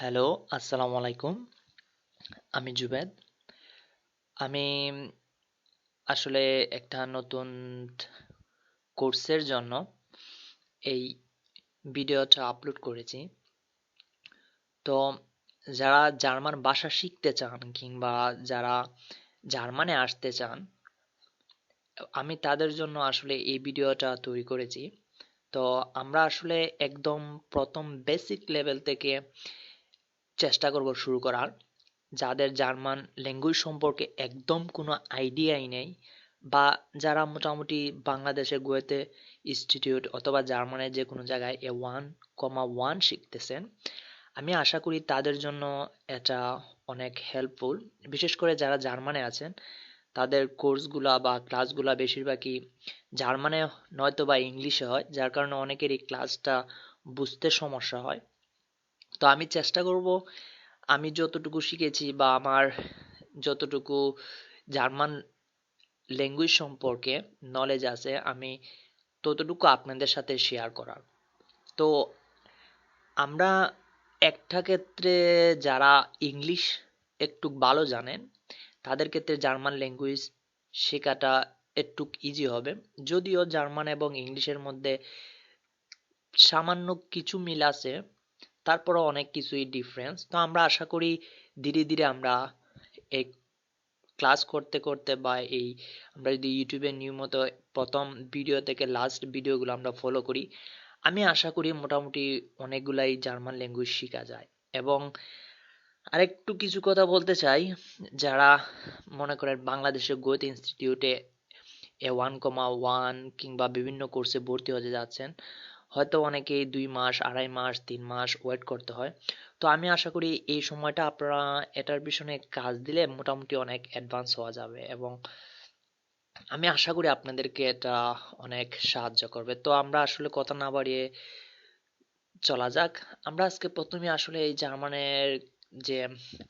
Hello, আসসালামু আলাইকুম। আমি জুবেদ। আমি আসলে একটা নতুন কোর্সের জন্য এই ভিডিওটা আপলোড করেছি। তো যারা জার্মান ভাষা শিখতে চান কিংবা যারা জার্মানে আসতে চান আমি তাদের জন্য আসলে এই ভিডিওটা তৈরি করেছি। তো আমরা আসলে একদম প্রথম বেসিক লেভেল থেকে চেষ্টা করব শুরু করার। যাদের জার্মান ল্যাঙ্গুয়েজ সম্পর্কে একদম কোনো আইডিয়াই নেই বা যারা মোটামুটি বাংলাদেশে গোয়েতে ইনস্টিটিউট অথবা জার্মানের যে কোনো জায়গায় এ ওয়ান কমা ওয়ান শিখতেছেন, আমি আশা করি তাদের জন্য এটা অনেক হেল্পফুল বিশেষ করে যারা জার্মানে আছেন, তাদের কোর্সগুলা বা ক্লাসগুলা বেশিরভাগই জার্মানে নয়তো বা ইংলিশে হয়, যার কারণে অনেকের এই ক্লাসটা বুঝতে সমস্যা হয়। তো আমি চেষ্টা করব, আমি যতটুকু শিখেছি বা আমার যতটুকু জার্মান ল্যাঙ্গুয়েজ সম্পর্কে নলেজ আছে, আমি ততটুকু আপনাদের সাথে শেয়ার করার। তো আমরা একটা ক্ষেত্রে যারা ইংলিশ একটু ভালো জানেন, তাদের ক্ষেত্রে জার্মান ল্যাঙ্গুয়েজ শেখাটা একটু ইজি হবে। যদিও জার্মান এবং ইংলিশের মধ্যে সামান্য কিছু মিল আছে তারপরও অনেক কিছুই ডিফারেন্স তো আমরা আশা করি ধীরে ধীরে আমরা এই ক্লাস করতে করতে বা এই আমরা যদি ইউটিউবে নিয়মিত প্রথম ভিডিও থেকে লাস্ট ভিডিওগুলো আমরা ফলো করি, আমি আশা করি মোটামুটি অনেকগুলাই জার্মান ল্যাঙ্গুয়েজ শেখা যায়। এবং আরেকটু কিছু কথা বলতে চাই, যারা মনে করেন বাংলাদেশে গোয়েত ইনস্টিটিউটে এ ওয়ান কমা ওয়ান কিংবা বিভিন্ন কোর্সে ভর্তি হতে যাচ্ছেন হয়তো অনেকেই দুই মাস, আড়াই মাস, তিন মাস ওয়েট করতে হয়। তো আমি আশা করি এই সময়টা আপনারা এটার পিছনে কাজ দিলে মোটামুটি অনেক অ্যাডভান্স হওয়া যাবে এবং আমি আশা করি আপনাদেরকে এটা অনেক সাহায্য করবে। তো আমরা আসলে কথা না বাড়িয়ে চলা যাক। আমরা আজকে প্রথমে আসলে এই জার্মানের যে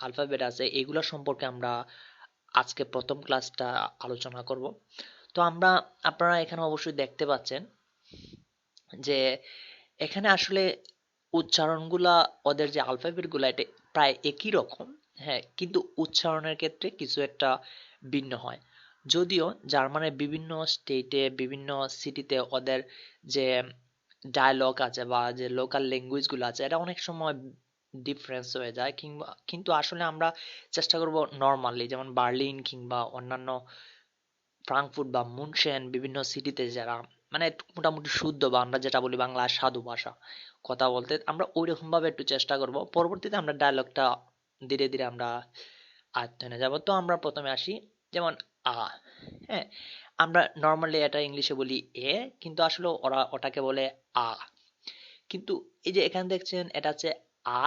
আলফাবেট আছে, এগুলো সম্পর্কে আমরা আজকে প্রথম ক্লাসটা আলোচনা করব। তো আমরা, আপনারা এখানে অবশ্যই দেখতে পাচ্ছেন যে এখানে আসলে উচ্চারণগুলা, ওদের যে আলফাবেটগুলা এটা প্রায় একই রকম হ্যাঁ কিন্তু উচ্চারণের ক্ষেত্রে কিছু একটা ভিন্ন হয়। যদিও জার্মানের বিভিন্ন স্টেটে বিভিন্ন সিটিতে ওদের যে ডায়লগ আছে বা যে লোকাল ল্যাঙ্গুয়েজগুলো আছে, এটা অনেক সময় ডিফারেন্স হয়ে যায়, কিংবা, কিন্তু আসলে আমরা চেষ্টা করব নর্মালি যেমন বার্লিন কিংবা অন্যান্য ফ্রাঙ্কফুট বা মুনশেন বিভিন্ন সিটিতে যারা মানে মোটামুটি শুদ্ধ বা আমরা যেটা বলি বাংলা সাধু ভাষা কথা বলতে, আমরা ওই রকম ভাবে একটু চেষ্টা করব। পরবর্তীতে আমরা ডায়লগটা ধীরে ধীরে আমরা আয়ত্ত এনে যাব তো আমরা প্রথমে আসি, যেমন আ হ্যাঁ? আমরা নর্মালি এটা ইংলিশে বলি এ, কিন্তু আসলে ওরা ওটাকে বলে আ। কিন্তু এই যে এখানে দেখছেন, এটা হচ্ছে আ,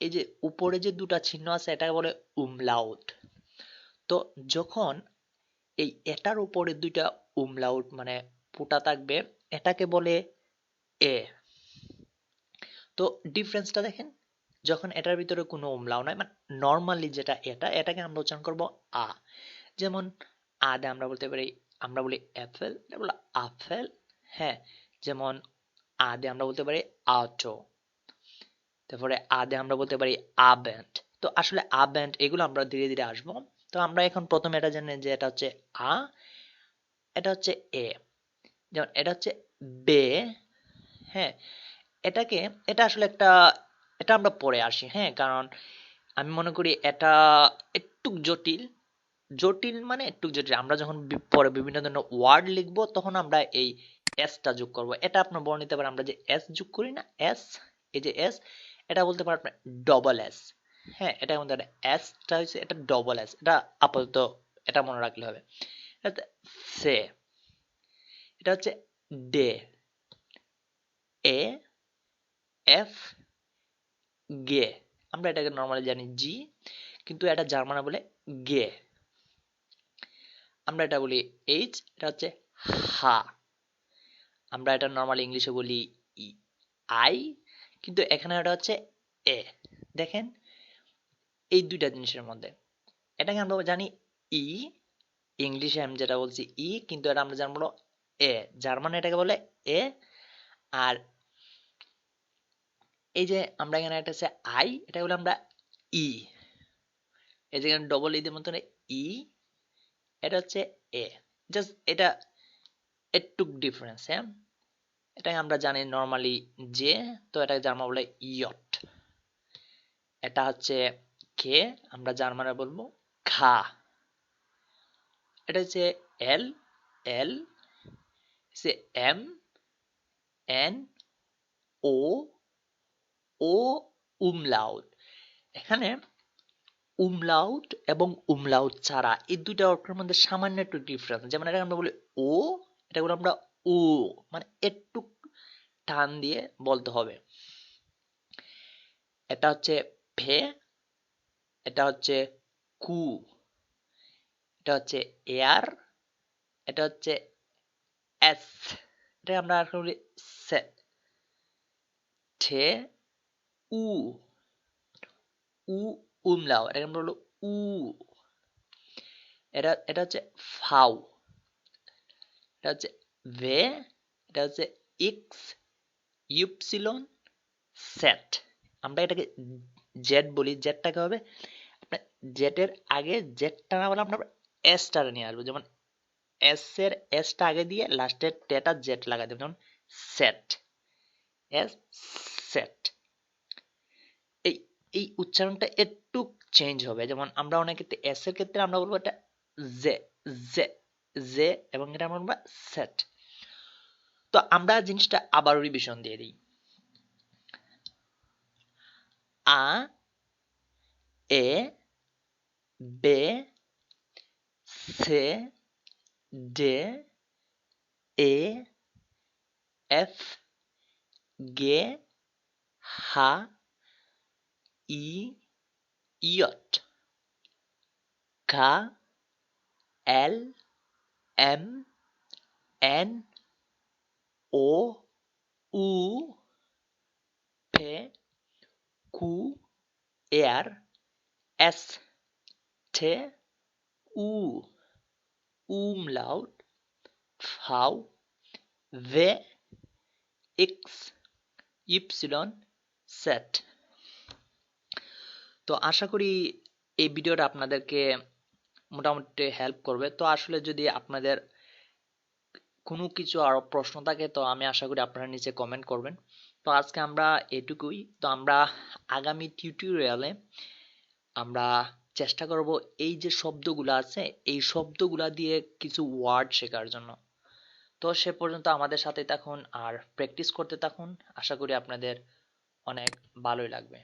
এই যে উপরে যে দুটা চিহ্ন আছে, এটাকে বলে উমলাউট তো যখন এই এটার উপরে দুইটা উমলাউট মানে ফুটা থাকবে, এটাকে বলে এ। তো ডিফারেন্সটা দেখেন, যখন এটার ভিতরে কোনো উমলাও নাই মানে নর্মালি যেটা এটা, এটাকে আমরা উচ্চারণ করব আ। যেমন, আদে আমরা বলতে পারি, আমরা বলি অ্যাপেল এটা বলো আপেল হ্যাঁ। যেমন, আদে আমরা বলতে পারি আটো। তারপরে আদে আমরা বলতে পারি আব্যান্ড তো আসলে আব্যান্ড এগুলো আমরা ধীরে ধীরে আসব। তো আমরা এখন প্রথমে এটা জানি যে এটা হচ্ছে আ, এটা হচ্ছে এ। যেমন এটা হচ্ছে বে হ্যাঁ? এটাকে, এটা আসলে একটা, এটা আমরা পরে আসি হ্যাঁ? কারণ আমি মনে করি এটা একটু জটিল। জটিল মানে একটু জটিল। আমরা যখন পরে বিভিন্ন ধরনের ওয়ার্ড লিখব, তখন আমরা এই এসটা যোগ করব। এটা আপনার বর্ণ নিতে পারেন আমরা যে এস যোগ করি না, এস, এই যে এস, এটা বলতে পারেন আপনার ডবল এস হ্যাঁ? এটা মধ্যে এসটা হচ্ছে, এটা ডবল এস এটা আপাতত এটা মনে রাখলে হবে। সে এটা হচ্ছে ডে। এ, এফ, গে। আমরা এটাকে নর্মালি জানি জি, কিন্তু এটা জার্মানে বলে গে। আমরা এটা বলি এইচ, এটা হচ্ছে হা। আমরা এটা নর্মালি ইংলিশে বলি আই, কিন্তু এখানে এটা হচ্ছে এ। দেখেন, এই দুইটা জিনিসের মধ্যে। এটাকে আমরা জানি ই, ইংলিশে আমি যেটা বলছি ই, কিন্তু এটা আমরা জানব এ জার্মান এটাকে বলে এ, আর এই যে আমরা এখানে একটা আছে আই এটা বলে আমরা ই। এই যে এখানে ডবল ই দের মতন ই, এটা হচ্ছে এ। জাস্ট এটা একটু ডিফারেন্স হ্যাঁ? এটাকে আমরা জানি নর্মালি যে, তো এটাকে জার্মান বলে ইয়ট। এটা হচ্ছে কে, আমরা জার্মানে বলব খা এটা হচ্ছে এল এল সে M, N, O O umlaut এখানে উমলাউট এবং উমলাউট ছাড়া এই দুইটা অক্ষরের মধ্যে সামান্য একটু ডিফারেন্স যেমন এটা আমরা বলি ও এটা বলে আমরা ও মানে একটু টান দিয়ে বলতে হবে। এটা হচ্ছে ফে এটা হচ্ছে কু, এটা হচ্ছে এয়ার, এটা হচ্ছে এস এটা আমরা আর বলি সে ঠে উ উ উমলাও এটা আমরা বলব উ এটা এটা হচ্ছে ফাউ এটা হচ্ছে ভে এটা হচ্ছে এক্স ইউপসিলন সেট আমরা এটাকে জেড বলি জেডটাকে হবে? জেডের আগে জেডটা না বলে আমরা এসটা নিয়ে আসব। যেমন এস এর এসটা আগে দিয়ে লাস্টের টেটা জেড লাগাই দেবো। যেমন সেট এস সেট এই এই উচ্চারণটা একটু চেঞ্জ হবে। যেমন আমরা অনেক এস এর ক্ষেত্রে আমরা বলব এটা জে জে জে এবং এটা আমরা সেট তো আমরা জিনিসটা আবার রিভিশন দিয়ে দিই। আ, এ, বে, সে D E F G H I J. K L M N O U P Q R S T U. umlaut v v x y z তো আশা করি এই ভিডিওটা আপনাদেরকে মোটামুটি হেল্প করবে। তো আসলে যদি আপনাদের কোনো কিছু আরও প্রশ্ন থাকে, তো আমি আশা করি আপনারা নিচে কমেন্ট করবেন। তো আজকে আমরা এটুকুই। তো আমরা আগামী টিউটোরিয়ালে আমরা চেষ্টা করব এই যে শব্দগুলো আছে, এই শব্দগুলা দিয়ে কিছু ওয়ার্ড শেখার জন্য। তো সে পর্যন্ত আমাদের সাথে থাকুন আর প্র্যাকটিস করতে থাকুন। আশা করি আপনাদের অনেক ভালোই লাগবে।